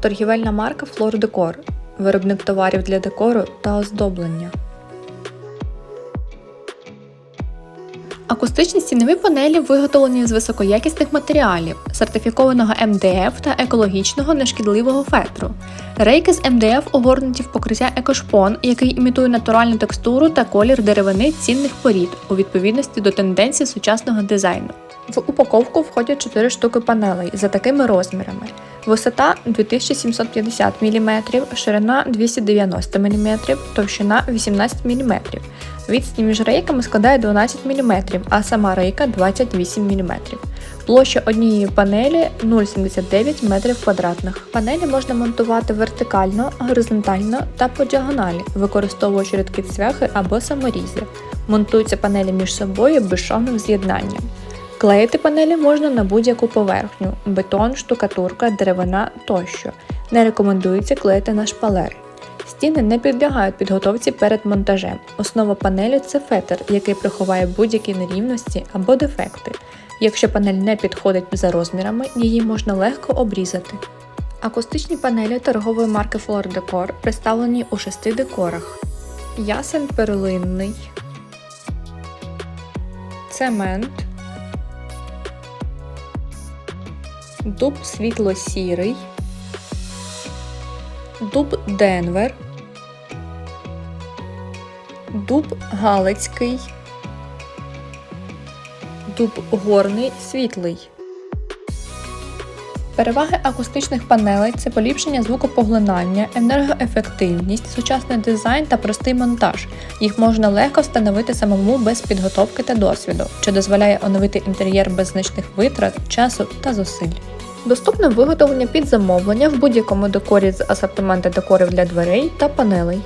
торгівельна марка Флор Декор, виробник товарів для декору та оздоблення. Акустичні стінові панелі виготовлені з високоякісних матеріалів, сертифікованого МДФ та екологічного нешкідливого фетру. Рейки з МДФ огорнуті в покриття екошпон, який імітує натуральну текстуру та колір деревини цінних порід у відповідності до тенденцій сучасного дизайну. В упаковку входять 4 штуки панелей за такими розмірами. Висота 2750 мм, ширина 290 мм, товщина 18 мм. Відстань між рейками складає 12 мм, а сама рейка 28 мм. Площа однієї панелі 0,79 метрів квадратних. Панелі можна монтувати вертикально, горизонтально та по діагоналі, використовуючи рідкі цвяхи або саморізи. Монтуються панелі між собою безшовним з'єднанням. Клеїти панелі можна на будь-яку поверхню бетон, штукатурка, деревина тощо. Не рекомендується клеїти на шпалери. Стіни не підлягають підготовці перед монтажем. Основа панелі це фетр, який приховає будь-які нерівності або дефекти. Якщо панель не підходить за розмірами, її можна легко обрізати. Акустичні панелі торгової марки Flor Decor представлені у шести декорах: ясен перлинний, цемент, дуб світло-сірий, дуб Денвер, дуб Галицький, дуб горний світлий. Переваги акустичних панелей це поліпшення звукопоглинання, енергоефективність, сучасний дизайн та простий монтаж. Їх можна легко встановити самому без підготовки та досвіду, що дозволяє оновити інтер'єр без значних витрат, часу та зусиль. Доступне виготовлення під замовлення в будь-якому декорі з асортименту декорів для дверей та панелей.